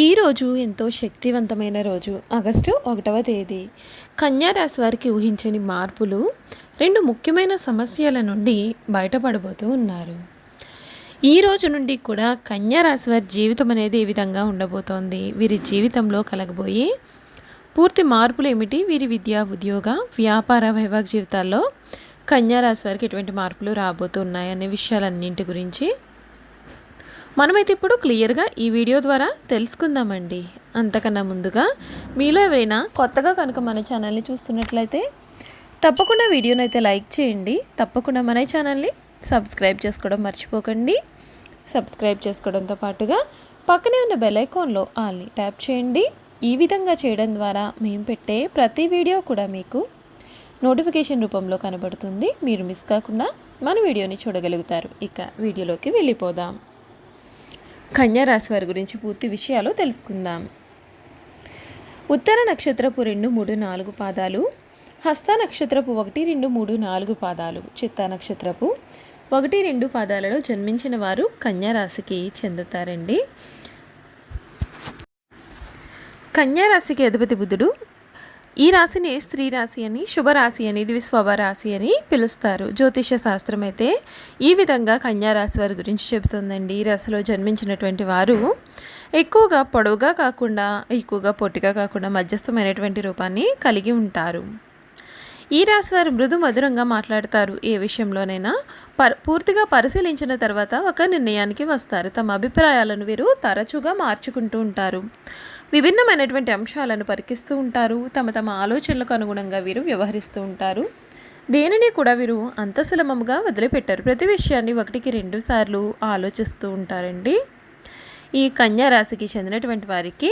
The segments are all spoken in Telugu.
ఈరోజు ఎంతో శక్తివంతమైన రోజు ఆగస్టు ఒకటవ తేదీ. కన్యారాశి వారికి ఊహించని మార్పులు రెండు ముఖ్యమైన సమస్యల నుండి బయటపడబోతూ ఉన్నారు. ఈ రోజు నుండి కూడా కన్యారాశి వారి జీవితం అనేది ఏ విధంగా ఉండబోతోంది. వీరి జీవితంలో కలగబోయే పూర్తి మార్పులు ఏమిటి? వీరి విద్య ఉద్యోగ వ్యాపార వైవాహిక జీవితాల్లో కన్యారాశి వారికి ఎటువంటి మార్పులు రాబోతున్నాయి అనే విషయాలన్నింటి గురించి మనమైతే ఇప్పుడు క్లియర్గా ఈ వీడియో ద్వారా తెలుసుకుందామండి. అంతకన్నా ముందుగా మీలో ఎవరైనా కొత్తగా కనుక మన ఛానల్ని చూస్తున్నట్లయితే తప్పకుండా వీడియోని అయితే లైక్ చేయండి. తప్పకుండా మన ఛానల్ని సబ్స్క్రైబ్ చేసుకోవడం మర్చిపోకండి. సబ్స్క్రైబ్ చేసుకోవడంతో పాటుగా పక్కనే ఉన్న బెల్ ఐకాన్లో ఆల్ని ట్యాప్ చేయండి. ఈ విధంగా చేయడం ద్వారా మేము పెట్టే ప్రతి వీడియో కూడా మీకు నోటిఫికేషన్ రూపంలో కనబడుతుంది. మీరు మిస్ కాకుండా మన వీడియోని చూడగలుగుతారు. ఇక వీడియోలోకి వెళ్ళిపోదాం. కన్యారాశి వారి గురించి పూర్తి విషయాలు తెలుసుకుందాం. ఉత్తర నక్షత్రపు రెండు మూడు నాలుగు పాదాలు హస్త నక్షత్రపు ఒకటి రెండు మూడు నాలుగు పాదాలు. చిత్త నక్షత్రపు ఒకటి రెండు పాదాలలో జన్మించిన వారు కన్యారాశికి చెందుతారండి. కన్యారాశికి అధిపతి బుధుడు ఈ రాశిని స్త్రీ రాశి అని శుభరాశి అని ఇది స్వభ రాశి అని పిలుస్తారు. జ్యోతిష శాస్త్రం అయితే ఈ విధంగా కన్యా రాశి వారి గురించి చెబుతుందండి. ఈ రాశిలో జన్మించినటువంటి వారు ఎక్కువగా పొడవుగా కాకుండా ఎక్కువగా పొట్టిగా కాకుండా మధ్యస్థమైనటువంటి రూపాన్ని కలిగి ఉంటారు. ఈ రాశి వారు మృదు మధురంగా మాట్లాడతారు. ఏ విషయంలోనైనా పర్ పూర్తిగా పరిశీలించిన తర్వాత ఒక నిర్ణయానికి వస్తారు. తమ అభిప్రాయాలను వీరు తరచుగా మార్చుకుంటూ ఉంటారు. విభిన్నమైనటువంటి అంశాలను పరికిస్తూ ఉంటారు. తమ తమ ఆలోచనలకు అనుగుణంగా వీరు వ్యవహరిస్తూ ఉంటారు. దేనిని కూడా వీరు అంత సులభముగా వదిలిపెట్టారు. ప్రతి విషయాన్ని ఒకటికి రెండు సార్లు ఆలోచిస్తూ ఉంటారండి. ఈ కన్యా రాశికి చెందినటువంటి వారికి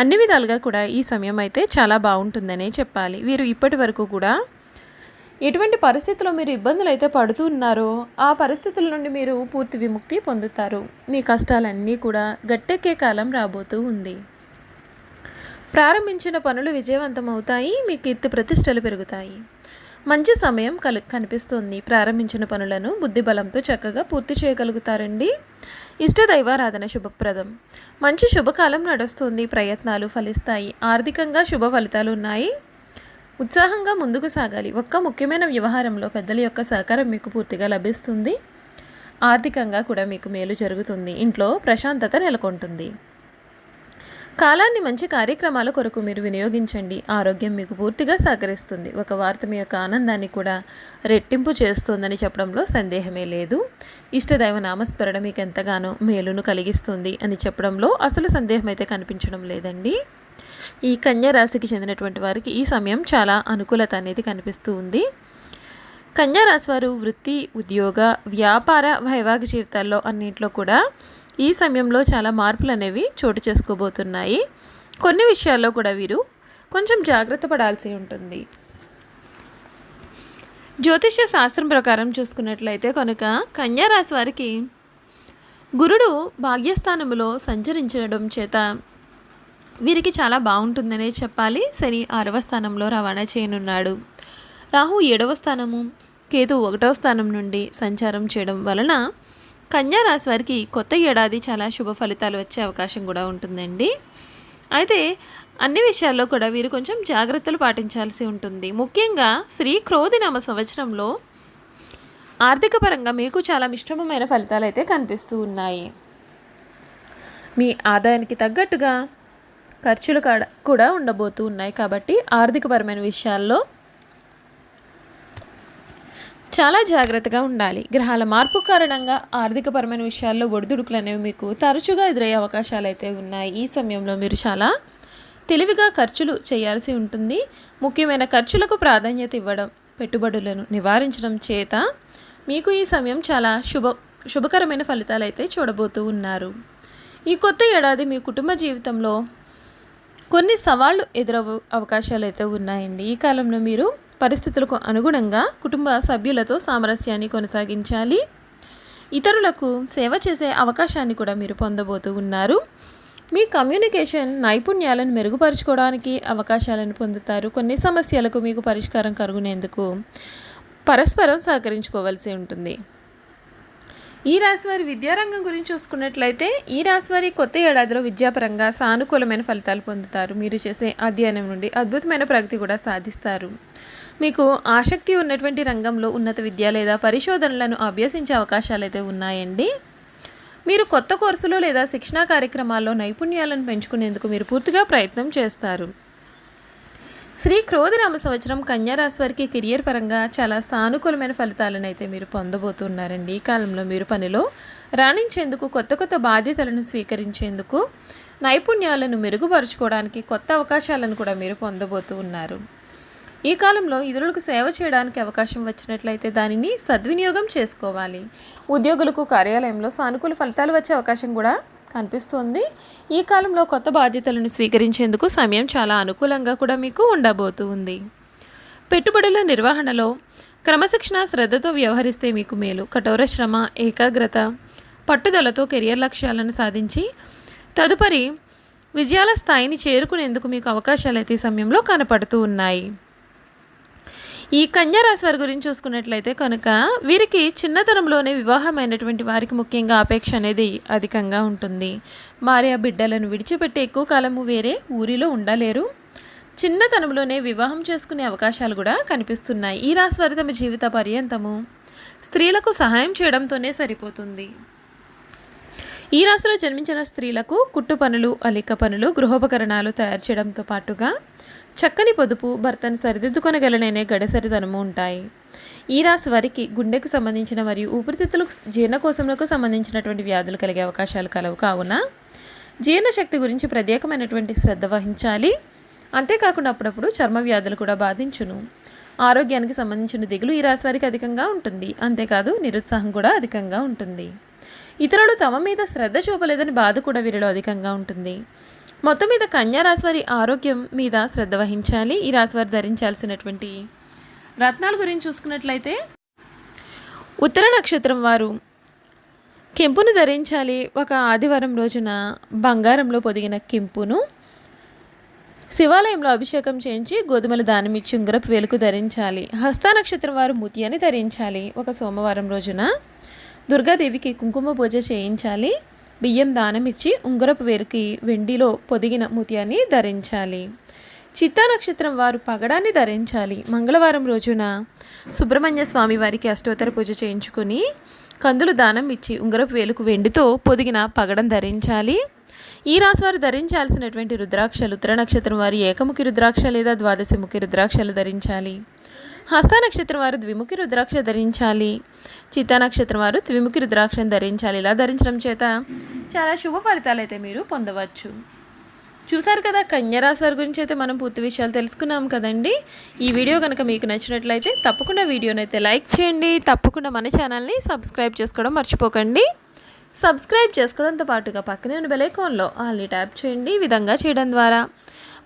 అన్ని విధాలుగా కూడా ఈ సమయం అయితే చాలా బాగుంటుందనే చెప్పాలి. వీరు ఇప్పటి వరకు కూడా ఎటువంటి పరిస్థితుల్లో మీరు ఇబ్బందులు అయితే పడుతూ ఉన్నారో ఆ పరిస్థితుల నుండి మీరు పూర్తి విముక్తి పొందుతారు. మీ కష్టాలన్నీ కూడా గట్టెక్కే కాలం రాబోతూ ఉంది. ప్రారంభించిన పనులు విజయవంతమవుతాయి మీ కీర్తి ప్రతిష్టలు పెరుగుతాయి. మంచి సమయం కలు కనిపిస్తుంది. ప్రారంభించిన పనులను బుద్ధిబలంతో చక్కగా పూర్తి చేయగలుగుతారండి. ఇష్ట దైవారాధన శుభప్రదం. మంచి శుభకాలం నడుస్తుంది. ప్రయత్నాలు ఫలిస్తాయి. ఆర్థికంగా శుభ ఫలితాలు ఉన్నాయి. ఉత్సాహంగా ముందుకు సాగాలి. ఒక్క ముఖ్యమైన వ్యవహారంలో పెద్దల యొక్క సహకారం మీకు పూర్తిగా లభిస్తుంది. ఆర్థికంగా కూడా మీకు మేలు జరుగుతుంది. ఇంట్లో ప్రశాంతత నెలకొంటుంది. కాలాన్ని మంచి కార్యక్రమాల కొరకు మీరు వినియోగించండి. ఆరోగ్యం మీకు పూర్తిగా సహకరిస్తుంది. ఒక వార్త మీ యొక్క ఆనందాన్ని కూడా రెట్టింపు చేస్తుందని చెప్పడంలో సందేహమే లేదు. ఇష్టదైవ నామస్మరణ మీకు ఎంతగానో మేలును కలిగిస్తుంది అని చెప్పడంలో అసలు సందేహం అయితే కనిపించడం లేదండి. ఈ కన్యా రాశికి చెందినటువంటి వారికి ఈ సమయం చాలా అనుకూలత అనేది కనిపిస్తూ ఉంది. కన్యా రాశి వారు వృత్తి ఉద్యోగ వ్యాపార వైవాహిక జీవితాల్లో అన్నింటిలో కూడా ఈ సమయంలో చాలా మార్పులు అనేవి చోటు చేసుకోబోతున్నాయి. కొన్ని విషయాల్లో కూడా వీరు కొంచెం జాగ్రత్త పడాల్సి ఉంటుంది. జ్యోతిష్య శాస్త్రం ప్రకారం చూసుకున్నట్లయితే కనుక కన్యారాశి వారికి గురుడు భాగ్యస్థానములో సంచరించడం చేత వీరికి చాలా బాగుంటుందనే చెప్పాలి. శని ఆరవ స్థానంలో రవాణా చేయనున్నాడు. రాహు ఏడవ స్థానము కేతు ఒకటవ స్థానం నుండి సంచారం చేయడం వలన కన్యా రాశి వారికి కొత్త ఏడాది చాలా శుభ ఫలితాలు వచ్చే అవకాశం కూడా ఉంటుందండి. అయితే అన్ని విషయాల్లో కూడా వీరు కొంచెం జాగ్రత్తలు పాటించాల్సి ఉంటుంది. ముఖ్యంగా శ్రీ క్రోధినామ సంవత్సరంలో ఆర్థిక పరంగా మీకు చాలా మిశ్రమమైన ఫలితాలు అయితే కనిపిస్తూ ఉన్నాయి. మీ ఆదాయానికి తగ్గట్టుగా ఖర్చులు కూడా ఉండబోతూ ఉన్నాయి. కాబట్టి ఆర్థికపరమైన విషయాల్లో చాలా జాగ్రత్తగా ఉండాలి. గ్రహాల మార్పు కారణంగా ఆర్థికపరమైన విషయాల్లో ఒడిదుడుకులు అనేవి మీకు తరచుగా ఎదురయ్యే అవకాశాలు అయితే ఉన్నాయి. ఈ సమయంలో మీరు చాలా తెలివిగా ఖర్చులు చేయాల్సి ఉంటుంది. ముఖ్యమైన ఖర్చులకు ప్రాధాన్యత ఇవ్వడం పెట్టుబడులను నివారించడం చేత మీకు ఈ సమయం చాలా శుభ శుభకరమైన ఫలితాలు అయితే చూడబోతూ ఉన్నారు. ఈ కొత్త ఏడాది మీ కుటుంబ జీవితంలో కొన్ని సవాళ్ళు ఎదురవ అవకాశాలు అయితే ఉన్నాయండి. ఈ కాలంలో మీరు పరిస్థితులకు అనుగుణంగా కుటుంబ సభ్యులతో సామరస్యాన్ని కొనసాగించాలి. ఇతరులకు సేవ చేసే అవకాశాన్ని కూడా మీరు పొందబోతూ ఉన్నారు. మీ కమ్యూనికేషన్ నైపుణ్యాలను మెరుగుపరుచుకోవడానికి అవకాశాలను పొందుతారు. కొన్ని సమస్యలకు మీకు పరిష్కారం కరుగునేందుకు పరస్పరం సహకరించుకోవాల్సి ఉంటుంది. ఈ రాశివారి విద్యారంగం గురించి చూసుకున్నట్లయితే ఈ రాశి వారి కొత్త ఏడాదిలో విద్యాపరంగా సానుకూలమైన ఫలితాలు పొందుతారు. మీరు చేసే అధ్యయనం నుండి అద్భుతమైన ప్రగతి కూడా సాధిస్తారు. మీకు ఆసక్తి ఉన్నటువంటి రంగంలో ఉన్నత విద్య లేదా పరిశోధనలను అభ్యసించే అవకాశాలు అయితే ఉన్నాయండి. మీరు కొత్త కోర్సులు లేదా శిక్షణా కార్యక్రమాల్లో నైపుణ్యాలను పెంచుకునేందుకు మీరు పూర్తిగా ప్రయత్నం చేస్తారు. శ్రీ క్రోధినామ సంవత్సరం కన్యారాశి వారికి కెరియర్ పరంగా చాలా సానుకూలమైన ఫలితాలను అయితే మీరు పొందబోతున్నారండి. ఈ కాలంలో మీరు పనిలో రాణించేందుకు కొత్త కొత్త బాధ్యతలను స్వీకరించేందుకు నైపుణ్యాలను మెరుగుపరుచుకోవడానికి కొత్త అవకాశాలను కూడా మీరు పొందబోతూ ఉన్నారు ఈ కాలంలో ఇతరులకు సేవ చేయడానికి అవకాశం వచ్చినట్లయితే దానిని సద్వినియోగం చేసుకోవాలి. ఉద్యోగులకు కార్యాలయంలో సానుకూల ఫలితాలు వచ్చే అవకాశం కూడా కనిపిస్తుంది. ఈ కాలంలో కొత్త బాధ్యతలను స్వీకరించేందుకు సమయం చాలా అనుకూలంగా కూడా మీకు ఉండబోతూ ఉంది పెట్టుబడుల నిర్వహణలో క్రమశిక్షణ శ్రద్ధతో వ్యవహరిస్తే మీకు మేలు. కఠోర శ్రమ ఏకాగ్రత పట్టుదలతో కెరియర్ లక్ష్యాలను సాధించి తదుపరి విజయాల స్థాయిని చేరుకునేందుకు మీకు అవకాశాలు అయితే సమయంలో కనపడుతూ ఉన్నాయి. ఈ కన్యారాశి వారి గురించి చూసుకున్నట్లయితే కనుక వీరికి చిన్నతనంలోనే వివాహమైనటువంటి వారికి ముఖ్యంగా అపేక్ష అనేది అధికంగా ఉంటుంది. భార్య బిడ్డలను విడిచిపెట్టి ఎక్కువ కాలము వేరే ఊరిలో ఉండలేరు. చిన్నతనంలోనే వివాహం చేసుకునే అవకాశాలు కూడా కనిపిస్తున్నాయి. ఈ రాశి వారి తమ జీవిత పర్యంతము స్త్రీలకు సహాయం చేయడంతోనే సరిపోతుంది. ఈ రాశిలో జన్మించిన స్త్రీలకు కుట్టు పనులు అలిక పనులు గృహోపకరణాలు తయారు చేయడంతో పాటుగా చక్కని పొదుపు భర్తను సరిదిద్దుకొనగలననే గడసరితనము ఉంటాయి. ఈ రాశి వారికి గుండెకు సంబంధించిన మరియు ఊపిరితిత్తులకు జీర్ణకోశములకు సంబంధించినటువంటి వ్యాధులు కలిగే అవకాశాలు కలవు కావున జీర్ణశక్తి గురించి ప్రత్యేకమైనటువంటి శ్రద్ధ వహించాలి. అంతేకాకుండా అప్పుడప్పుడు చర్మ వ్యాధులు కూడా బాధించును. ఆరోగ్యానికి సంబంధించిన దిగులు ఈ రాశి వారికి అధికంగా ఉంటుంది. అంతేకాదు నిరుత్సాహం కూడా అధికంగా ఉంటుంది. ఇతరులు తమ మీద శ్రద్ధ చూపలేదని బాధ కూడా వీరిలో అధికంగా ఉంటుంది. మొత్తం మీద కన్యారాశి వారి ఆరోగ్యం మీద శ్రద్ధ వహించాలి ఈ రాశి వారు ధరించాల్సినటువంటి రత్నాల గురించి చూసుకున్నట్లయితే ఉత్తర నక్షత్రం వారు కెంపును ధరించాలి. ఒక ఆదివారం రోజున బంగారంలో పొదిగిన కెంపును శివాలయంలో అభిషేకం చేయించి గోధుమల దానమిచ్చి ఉంగరపు వేలుకు ధరించాలి. హస్త నక్షత్రం వారు ముతియని ధరించాలి. ఒక సోమవారం రోజున దుర్గాదేవికి కుంకుమ పూజ చేయించాలి. బియ్యం దానం ఇచ్చి ఉంగరపు వేరుకి వెండిలో పొదిగిన ముత్యాన్ని ధరించాలి. చిత్తా నక్షత్రం వారు పగడాన్ని ధరించాలి. మంగళవారం రోజున సుబ్రహ్మణ్య స్వామి వారికి అష్టోత్తర పూజ చేయించుకొని కందులు దానం ఇచ్చి ఉంగరపు వేలుకు వెండితో పొదిగిన పగడం ధరించాలి. ఈ రాశి వారు ధరించాల్సినటువంటి రుద్రాక్షలు ఉత్తర నక్షత్రం వారు ఏకముఖి రుద్రాక్ష లేదా ద్వాదశముఖి రుద్రాక్షలు ధరించాలి. హస్త నక్షత్రం వారు ద్విముఖి రుద్రాక్ష ధరించాలి. చిత్తా నక్షత్రం వారు ద్విముఖి రుద్రాక్షను ధరించాలి. ఇలా ధరించడం చేత చాలా శుభ ఫలితాలు అయితే మీరు పొందవచ్చు. చూసారు కదా కన్యరాశి వారి గురించి అయితే మనం పూర్తి విషయాలు తెలుసుకున్నాం కదండి. ఈ వీడియో కనుక మీకు నచ్చినట్లయితే తప్పకుండా వీడియోని అయితే లైక్ చేయండి. తప్పకుండా మన ఛానల్ని సబ్స్క్రైబ్ చేసుకోవడం మర్చిపోకండి. సబ్స్క్రైబ్ చేసుకోవడంతో పాటుగా పక్కనే ఉన్న బెలైకాన్లో ఆల్ని ట్యాప్ చేయండి. ఈ విధంగా చేయడం ద్వారా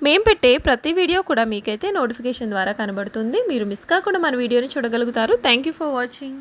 మేము పెట్టే ప్రతి వీడియో కూడా మీకైతే నోటిఫికేషన్ ద్వారా కనబడుతుంది. మీరు మిస్ కాకుండా మన వీడియోని చూడగలుగుతారు. Thank you for watching